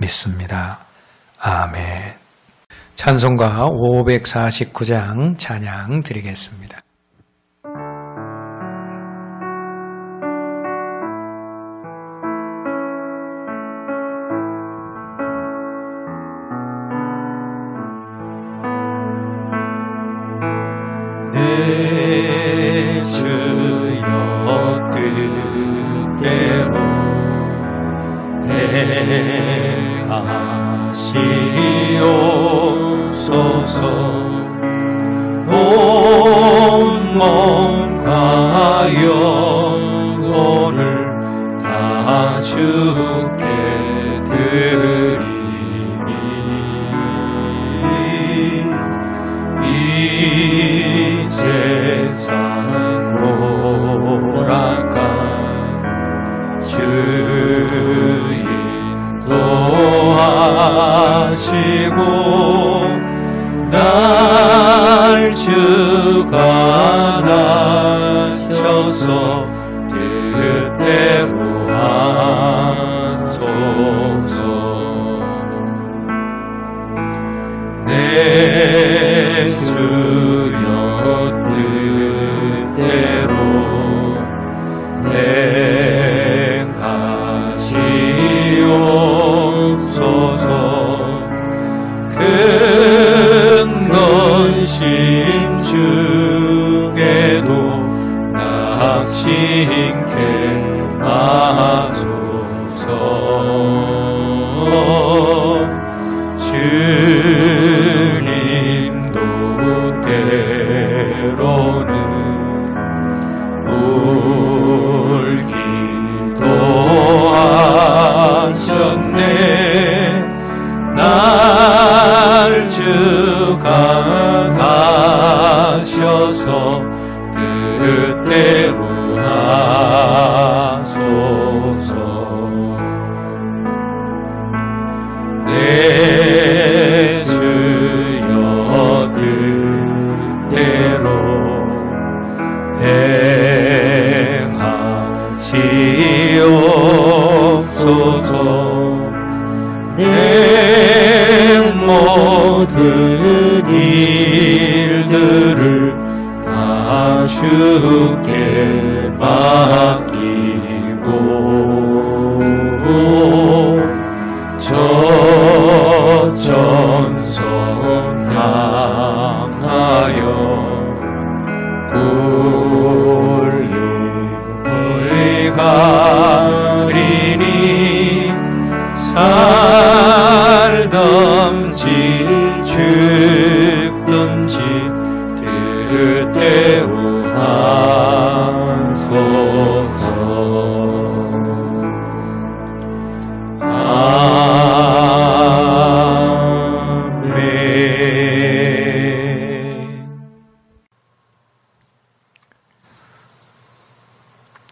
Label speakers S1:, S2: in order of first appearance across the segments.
S1: 믿습니다. 아멘. 찬송가 549장 찬양 드리겠습니다.
S2: 내 주여 뜻대로 행 하시옵소서. 온 몸과 영혼을 다 주께 하시고 날 주가 나셔서 뜻대로 하소서. 내 주여 뜻대로 행하시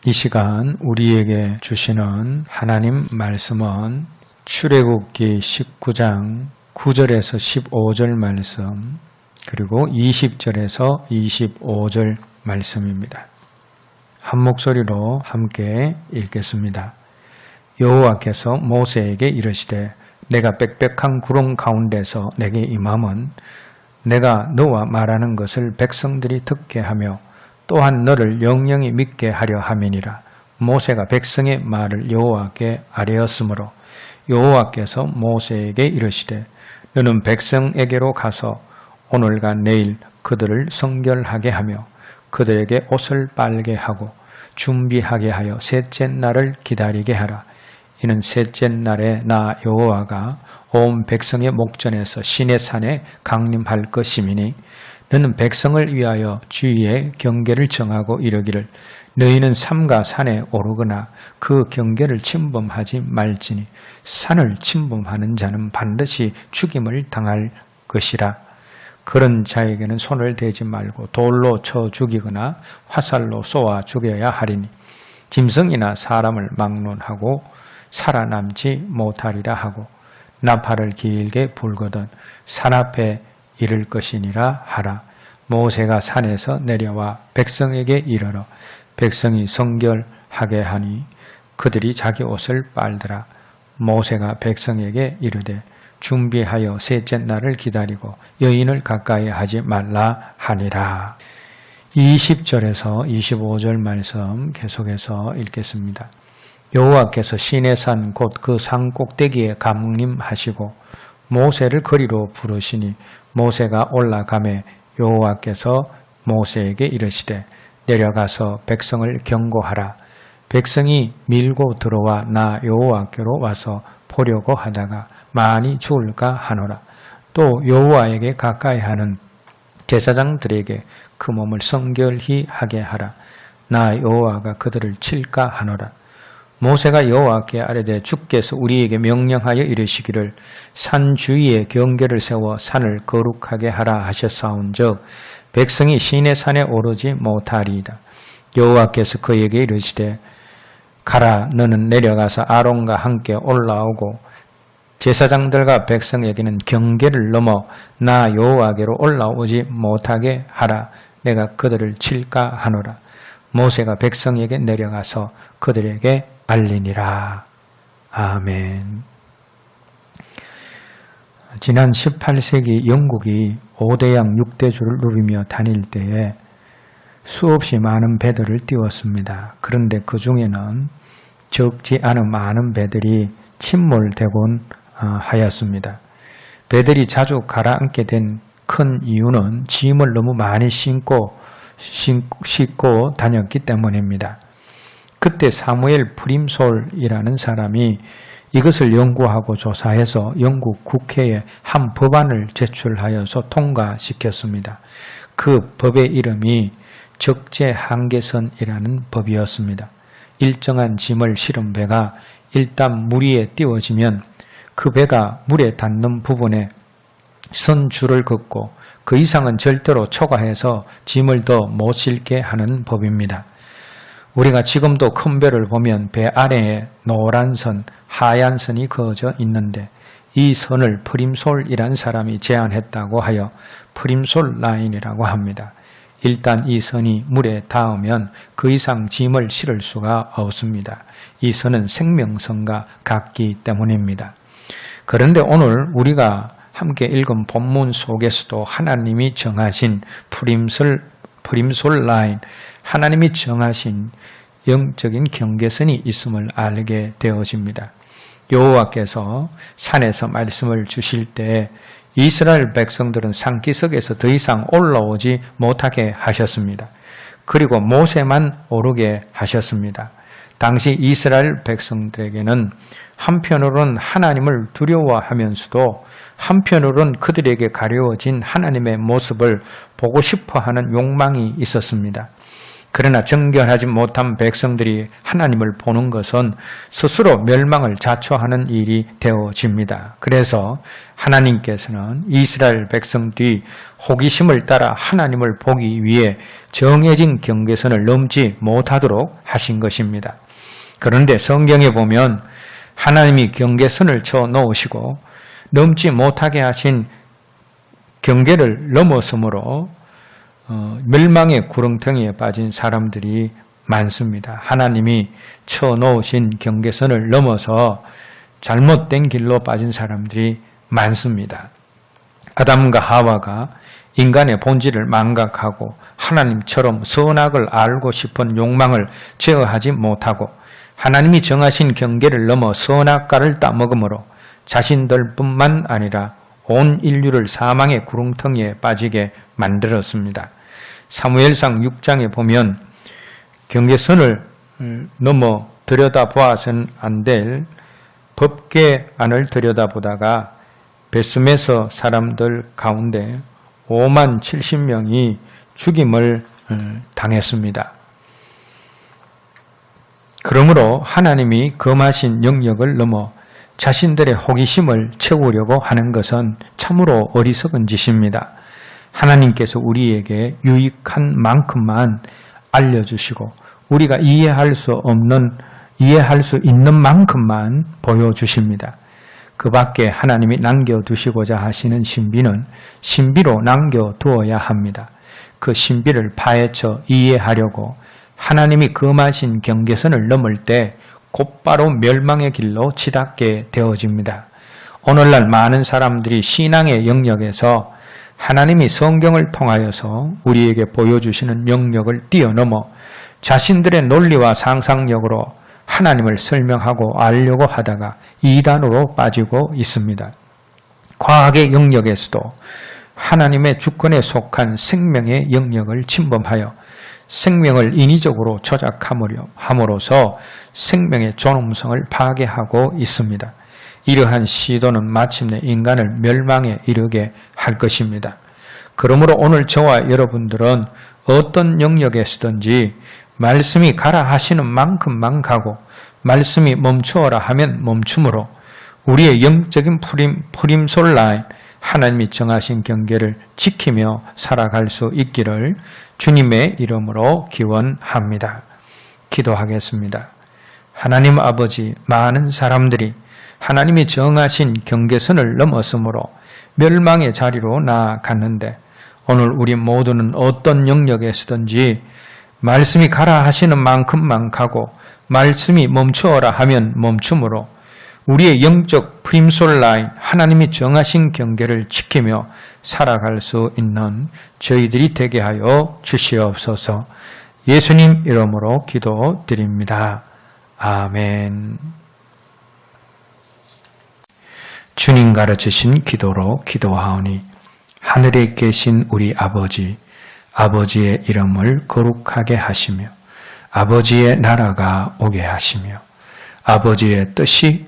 S1: 이 시간 우리에게 주시는 하나님 말씀은 출애굽기 19장 9절에서 15절 말씀 그리고 20절에서 25절 말씀입니다. 한 목소리로 함께 읽겠습니다. 여호와께서 모세에게 이르시되 내가 빽빽한 구름 가운데서 내게 임함은 내가 너와 말하는 것을 백성들이 듣게 하며 또한 너를 영영히 믿게 하려 함이니라. 모세가 백성의 말을 여호와께 아뢰었으므로 여호와께서 모세에게 이르시되 너는 백성에게로 가서 오늘과 내일 그들을 성결하게 하며 그들에게 옷을 빨게 하고 준비하게 하여 셋째 날을 기다리게 하라. 이는 셋째 날에 나 여호와가 온 백성의 목전에서 신의 산에 강림할 것임이니 너는 백성을 위하여 주위의 경계를 정하고 이르기를 너희는 삼가 산에 오르거나 그 경계를 침범하지 말지니 산을 침범하는 자는 반드시 죽임을 당할 것이라 그런 자에게는 손을 대지 말고 돌로 쳐 죽이거나 화살로 쏘아 죽여야 하리니 짐승이나 사람을 막론하고 살아남지 못하리라 하고 나팔을 길게 불거든 산 앞에 이를 것이니라 하라. 모세가 산에서 내려와 백성에게 이르러 백성이 성결하게 하니 그들이 자기 옷을 빨더라. 모세가 백성에게 이르되 준비하여 셋째 날을 기다리고 여인을 가까이 하지 말라 하니라. 20절에서 25절 말씀 계속해서 읽겠습니다. 여호와께서 시내산 곧 그 산 꼭대기에 감림하시고 모세를 거리로 부르시니 모세가 올라가매 여호와께서 모세에게 이르시되 내려가서 백성을 경고하라 백성이 밀고 들어와 나 여호와께로 와서 보려고 하다가 많이 죽을까 하노라. 또 여호와에게 가까이 하는 제사장들에게 그 몸을 성결히 하게 하라. 나 여호와가 그들을 칠까 하노라. 모세가 여호와께 아뢰되 주께서 우리에게 명령하여 이르시기를 산 주위에 경계를 세워 산을 거룩하게 하라 하셨사온즉 백성이 시내 산에 오르지 못하리이다. 여호와께서 그에게 이르시되 가라 너는 내려가서 아론과 함께 올라오고 제사장들과 백성에게는 경계를 넘어 나 여호와께로 올라오지 못하게 하라 내가 그들을 칠까 하노라 모세가 백성에게 내려가서 그들에게 알리니라. 아멘. 지난 18세기 영국이 5대양 6대주를 누비며 다닐 때에 수없이 많은 배들을 띄웠습니다. 그런데 그 중에는 적지 않은 많은 배들이 침몰되곤 어, 하였습니다. 배들이 자주 가라앉게 된 큰 이유는 짐을 너무 많이 신고 싣고 다녔기 때문입니다. 그때 사무엘 프림솔이라는 사람이 이것을 연구하고 조사해서 영국 국회에 한 법안을 제출하여서 통과시켰습니다. 그 법의 이름이 적재 한계선이라는 법이었습니다. 일정한 짐을 실은 배가 일단 물 위에 띄워지면 그 배가 물에 닿는 부분에 선 줄을 긋고 그 이상은 절대로 초과해서 짐을 더 못 실게 하는 법입니다. 우리가 지금도 큰 배를 보면 배 아래에 노란 선, 하얀 선이 그어져 있는데 이 선을 프림솔이란 사람이 제안했다고 하여 프림솔 라인이라고 합니다. 일단 이 선이 물에 닿으면 그 이상 짐을 실을 수가 없습니다. 이 선은 생명선과 같기 때문입니다. 그런데 오늘 우리가 함께 읽은 본문 속에서도 하나님이 정하신 프림솔, 프림솔 라인, 하나님이 정하신 영적인 경계선이 있음을 알게 되어집니다. 여호와께서 산에서 말씀을 주실 때 이스라엘 백성들은 산기슭에서 더 이상 올라오지 못하게 하셨습니다. 그리고 모세만 오르게 하셨습니다. 당시 이스라엘 백성들에게는 한편으로는 하나님을 두려워하면서도 한편으로는 그들에게 가려워진 하나님의 모습을 보고 싶어 하는 욕망이 있었습니다. 그러나 정결하지 못한 백성들이 하나님을 보는 것은 스스로 멸망을 자초하는 일이 되어집니다. 그래서 하나님께서는 이스라엘 백성들이 호기심을 따라 하나님을 보기 위해 정해진 경계선을 넘지 못하도록 하신 것입니다. 그런데 성경에 보면 하나님이 경계선을 쳐 놓으시고 넘지 못하게 하신 경계를 넘어서므로 어, 멸망의 구렁텅이에 빠진 사람들이 많습니다. 하나님이 쳐 놓으신 경계선을 넘어서 잘못된 길로 빠진 사람들이 많습니다. 아담과 하와가 인간의 본질을 망각하고 하나님처럼 선악을 알고 싶은 욕망을 제어하지 못하고 하나님이 정하신 경계를 넘어 선악과를 따먹음으로 자신들뿐만 아니라 온 인류를 사망의 구렁텅이에 빠지게 만들었습니다. 사무엘상 6장에 보면 경계선을 음, 넘어 들여다보아서는 안될 법계 안을 들여다보다가 베스메서 사람들 가운데 5만 70명이 죽임을 음, 당했습니다. 그러므로 하나님이 금하신 영역을 넘어 자신들의 호기심을 채우려고 하는 것은 참으로 어리석은 짓입니다. 하나님께서 우리에게 유익한 만큼만 알려주시고 우리가 이해할 수 없는 이해할 수 있는 만큼만 보여주십니다. 그 밖에 하나님이 남겨두시고자 하시는 신비는 신비로 남겨두어야 합니다. 그 신비를 파헤쳐 이해하려고 하나님이 금하신 경계선을 넘을 때 곧바로 멸망의 길로 치닫게 되어집니다. 오늘날 많은 사람들이 신앙의 영역에서 하나님이 성경을 통하여서 우리에게 보여주시는 영역을 뛰어넘어 자신들의 논리와 상상력으로 하나님을 설명하고 알려고 하다가 이단으로 빠지고 있습니다. 과학의 영역에서도 하나님의 주권에 속한 생명의 영역을 침범하여 생명을 인위적으로 조작함으로써 생명의 존엄성을 파괴하고 있습니다. 이러한 시도는 마침내 인간을 멸망에 이르게 할 것입니다. 그러므로 오늘 저와 여러분들은 어떤 영역에서든지 말씀이 가라 하시는 만큼만 가고 말씀이 멈추어라 하면 멈춤으로 우리의 영적인 프림, 프림솔 라인 하나님이 정하신 경계를 지키며 살아갈 수 있기를 주님의 이름으로 기원합니다. 기도하겠습니다. 하나님 아버지 많은 사람들이 하나님이 정하신 경계선을 넘었으므로 멸망의 자리로 나아갔는데 오늘 우리 모두는 어떤 영역에서든지 말씀이 가라 하시는 만큼만 가고 말씀이 멈추어라 하면 멈춤으로 우리의 영적 프림솔 라인 하나님이 정하신 경계를 지키며 살아갈 수 있는 저희들이 되게 하여 주시옵소서. 예수님 이름으로 기도드립니다. 아멘. 주님 가르치신 기도로 기도하오니 하늘에 계신 우리 아버지 아버지의 이름을 거룩하게 하시며 아버지의 나라가 오게 하시며 아버지의 뜻이